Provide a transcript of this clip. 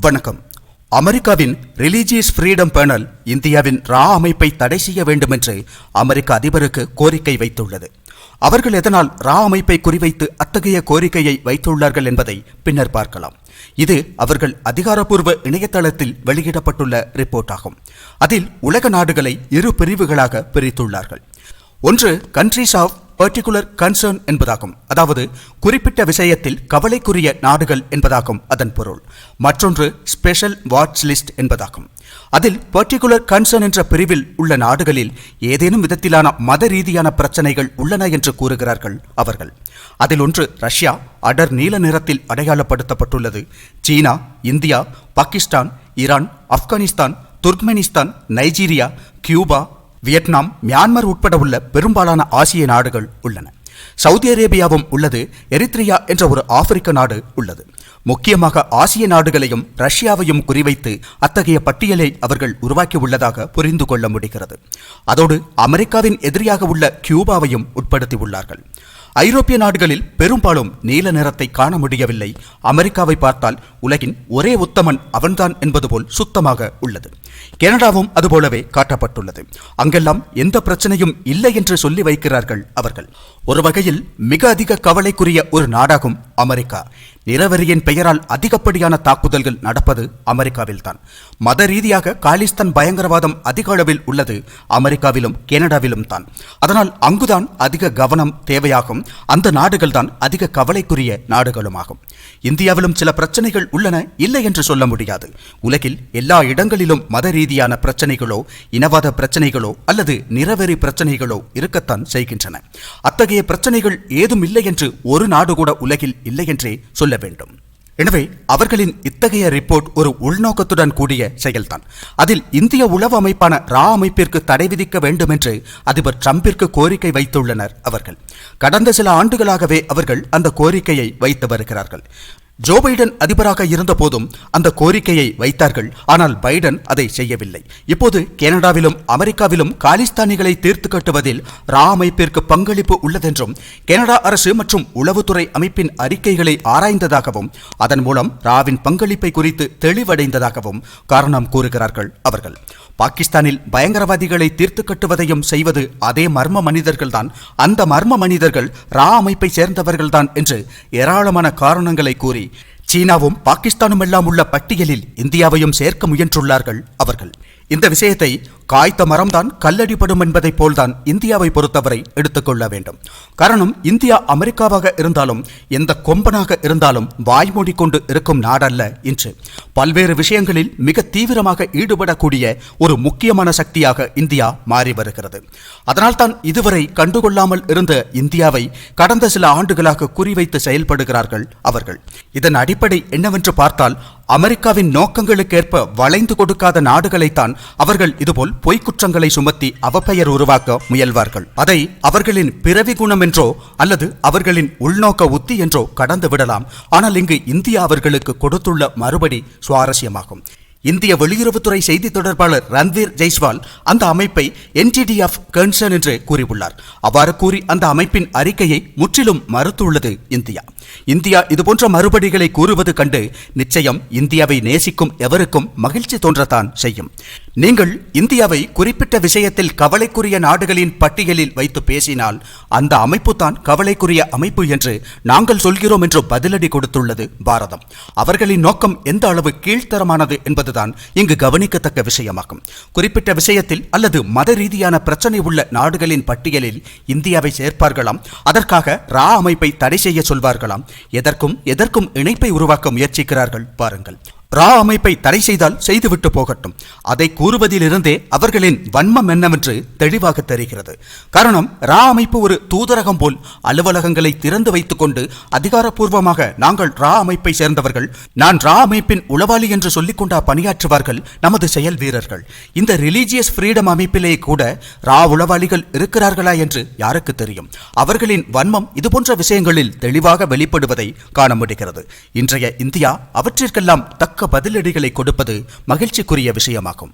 வணக்கம். அமெரிக்காவின் religious freedom panel இந்தியாவின் ரா அமைப்பை தடை செய்ய வேண்டும் என்று அமெரிக்க அதிபருக்கு கோரிக்கை வைத்துள்ளது. அவர்கள் எதனால் ரா அமைப்பை குறிவைத்து அத்தகைய கோரிக்கையை வைத்துள்ளார்கள் என்பதை பின்னர் பார்க்கலாம். இது அவர்கள் அதிகாரப்பூர்வ இணையதளத்தில் வெளியிடப்பட்டுள்ள ரிப்போர்ட் ஆகும் அதில் உலக நாடுகளை இரு பிரிவுகளாக பிரித்துள்ளார்கள். ஒன்று கண்ட்ரீஸ் ஆஃப் பர்டிகுலர் கன்சர்ன் என்பதாகும். அதாவது குறிப்பிட்ட விஷயத்தில் கவலைக்குரிய நாடுகள் என்பதாகும் அதன் பொருள். மற்றொன்று ஸ்பெஷல் வாட்ச் லிஸ்ட் என்பதாகும். அதில் பர்டிகுலர் கன்சர்ன் என்ற பிரிவில் உள்ள நாடுகளில் ஏதேனும் விதத்திலான மத ரீதியான பிரச்சனைகள் உள்ளன என்று கூறுகிறார்கள் அவர்கள். அதில் ஒன்று ரஷ்யா அடர் நீல நிறத்தில் அடையாளப்படுத்தப்பட்டுள்ளது. China India Pakistan Iran Afghanistan Turkmenistan Nigeria Cuba Vietnam Myanmar உட்பட உள்ள பெரும்பாலான ஆசிய நாடுகள் உள்ளன. சவுதி அரேபியாவும் உள்ளது எரித்ரியா என்ற ஒரு ஆப்பிரிக்க நாடு உள்ளது. முக்கியமாக ஆசிய நாடுகளையும் ரஷ்யாவையும் குறிவைத்து அத்தகைய பட்டியலை அவர்கள் உருவாக்கியுள்ளதாக புரிந்து கொள்ள முடிகிறது. அதோடு அமெரிக்காவின் எதிரியாக உள்ள கியூபாவையும் உட்படுத்தியுள்ளார்கள். ஐரோப்பிய நாடுகளில் பெரும்பாலும் நீல நிறத்தை காண முடியவில்லை. அமெரிக்காவை பார்த்தால் உலகின் ஒரே உத்தமன் அவன்தான் என்பது போல் சுத்தமாக உள்ளது. கனடாவும் அதுபோலவே காட்டப்பட்டுள்ளது. அங்கெல்லாம் எந்த பிரச்சனையும் இல்லை என்று சொல்லி வைக்கிறார்கள் அவர்கள். ஒரு வகையில் மிக அதிக கவலைக்குரிய ஒரு நாடாகும் அமெரிக்கா. நிறவெறியின் பெயரால் அதிகப்படியான தாக்குதல்கள் நடப்பது அமெரிக்காவில்தான். மத ரீதியாக காலிஸ்தான் பயங்கரவாதம் அதிக அளவில் உள்ளது அமெரிக்காவிலும் கனடாவிலும் தான் அதனால் அங்குதான் அதிக கவனம் தேவையாகும். அந்த நாடுகள் தான் அதிக கவலைக்குரிய நாடுகளுமாகும். இந்தியாவிலும் சில பிரச்சனைகள் உள்ளன இல்லை என்று சொல்ல முடியாது. உலகில் எல்லா இடங்களிலும் மத ரீதியான பிரச்சனைகளோ இனவாத பிரச்சனைகளோ அல்லது நிறவெறி பிரச்சனைகளோ இருக்கத்தான் செய்கின்றன. அத்தகைய பிரச்சனைகள் ஏதும் இல்லை என்று ஒரு நாடு கூட உலகில் இல்லை என்றே சொல்ல வேண்டும். எனவே அவர்களின் இத்தகைய ரிப்போர்ட் ஒரு உள்நோக்கத்துடன் கூடிய செயல்தான். அதில் இந்திய உளவு அமைப்பான ரா அமைப்பிற்கு தடை விதிக்க வேண்டும் என்று அதிபர் டிரம்பிற்கு கோரிக்கை வைத்துள்ளனர் அவர்கள். கடந்த சில ஆண்டுகளாகவே அவர்கள் அந்த கோரிக்கையை வைத்து வருகிறார்கள். ஜோ பைடன் அதிபராக இருந்த போதும் அந்த கோரிக்கையை வைத்தார்கள். ஆனால் பைடன் அதை செய்யவில்லை. இப்போது கனடாவிலும் அமெரிக்காவிலும் காலிஸ்தானிகளை தீர்த்து கட்டுவதில் ரா அமைப்பிற்கு பங்களிப்பு உள்ளதென்றும் கனடா அரசு மற்றும் உளவுத்துறை அமைப்பின் அறிக்கைகளை ஆராய்ந்ததாகவும் அதன் மூலம் ராவின் பங்களிப்பை குறித்து தெளிவடைந்ததாகவும் காரணம் கூறுகிறார்கள் அவர்கள். பாகிஸ்தானில் பயங்கரவாதிகளை தீர்த்து கட்டுவதையும் செய்வது அதே மர்ம மனிதர்கள்தான். அந்த மர்ம மனிதர்கள் ரா அமைப்பை சேர்ந்தவர்கள்தான் என்று ஏராளமான காரணங்களை கூறி சீனாவும் பாகிஸ்தானும் எல்லாம் உள்ள பட்டியலில் இந்தியாவையும் சேர்க்க முயன்றுள்ளார்கள் அவர்கள். இந்த விஷயத்தை காய்த்த மரம்தான் கல்லடிப்படும் என்பதைப் போல்தான் இந்தியாவை பொறுத்தவரை எடுத்துக்கொள்ள வேண்டும். காரணம் இந்தியா அமெரிக்காவாக இருந்தாலும் எந்த கொம்பனாக இருந்தாலும் வாய்மூடி கொண்டு இருக்கும் நாடல்ல இன்று. பல்வேறு விஷயங்களில் மிக தீவிரமாக ஈடுபடக்கூடிய ஒரு முக்கியமான சக்தியாக இந்தியா மாறி வருகிறது. அதனால்தான் இதுவரை கண்டுகொள்ளாமல் இருந்த இந்தியாவை கடந்த சில ஆண்டுகளாக குறிவைத்து செயல்படுகிறார்கள் அவர்கள். இதன் அடிப்படை என்னவென்று பார்த்தால் அமெரிக்காவின் நோக்கங்களுக்கேற்ப வளைந்து கொடுக்காத நாடுகளைத்தான் அவர்கள் இதுபோல் பொய்க்குற்றங்களை சுமத்தி அவப்பெயர் உருவாக்க முயல்வார்கள். அதை அவர்களின் பிறவி குணம் என்றோ அல்லது அவர்களின் உள்நோக்க உத்தி என்றோ கடந்து விடலாம் ஆனால் இங்கு இந்தியா அவர்களுக்கு கொடுத்துள்ள மறுபடி சுவாரஸ்யமாகும். இந்திய வெளியுறவுத்துறை செய்தி தொடர்பாளர் ரன்வீர் ஜெய்ஸ்வால் அந்த அமைப்பை என்டிடி ஆஃப் கன்சர்ன் என்று கூறியுள்ளார். அவ்வாறு கூறி அந்த அமைப்பின் அறிக்கையை முற்றிலும் மறுத்துள்ளது இந்தியா. இந்தியா இதுபோன்ற மறுபடிகளை கூறுவது கண்டு நிச்சயம் இந்தியாவை நேசிக்கும் எவருக்கும் மகிழ்ச்சி தோன்றத்தான் செய்யும். நீங்கள் இந்தியாவை குறிப்பிட்ட விஷயத்தில் கவலைக்குரிய நாடுகளின் பட்டியலில் வைத்து பேசினால் அந்த அமைப்பு தான் கவலைக்குரிய அமைப்பு என்று நாங்கள் சொல்கிறோம் என்று பதிலடி கொடுத்துள்ளது பாரதம். அவர்களின் நோக்கம் எந்த அளவு கீழ்த்தரமானது என்பதுதான் இங்கு கவனிக்கத்தக்க விஷயமாகும். குறிப்பிட்ட விஷயத்தில் அல்லது மத ரீதியான பிரச்சனை உள்ள நாடுகளின் பட்டியலில் இந்தியாவை சேர்ப்பார்களாம். அதற்காக ரா அமைப்பை தடை செய்ய சொல்வார்களாம். எதற்கும் எதற்கும் இணைப்பை உருவாக்க முயற்சிக்கிறார்கள் பாருங்கள். ரா அமைப்பை தடை செய்தால் செய்துவிட்டு போகட்டும். அதை கூறுவதிலிருந்தே அவர்களின் வன்மம் என்னவென்று தெளிவாக தெரிகிறது. காரணம் ரா அமைப்பு ஒரு தூதரகம் போல் அலுவலகங்களை திறந்து வைத்துக் கொண்டு அதிகாரப்பூர்வமாக நாங்கள் ரா அமைப்பை சேர்ந்தவர்கள் நான் ரா அமைப்பின் உளவாளி என்று சொல்லிக்கொண்டா பணியாற்றுவார்கள் நமது செயல் வீரர்கள். இந்த ரிலீஜியஸ் ஃப்ரீடம் அமைப்பிலே கூட ரா உளவாளிகள் இருக்கிறார்களா என்று யாருக்கு தெரியும்? அவர்களின் வன்மம் இதுபோன்ற விஷயங்களில் தெளிவாக வெளிப்படுவதை காண முடிகிறது. இன்றைய இந்தியா அவற்றிற்கெல்லாம் தக்க பதிலடிகளை கொடுப்பது மகிழ்ச்சிக்குரிய விஷயமாகும்.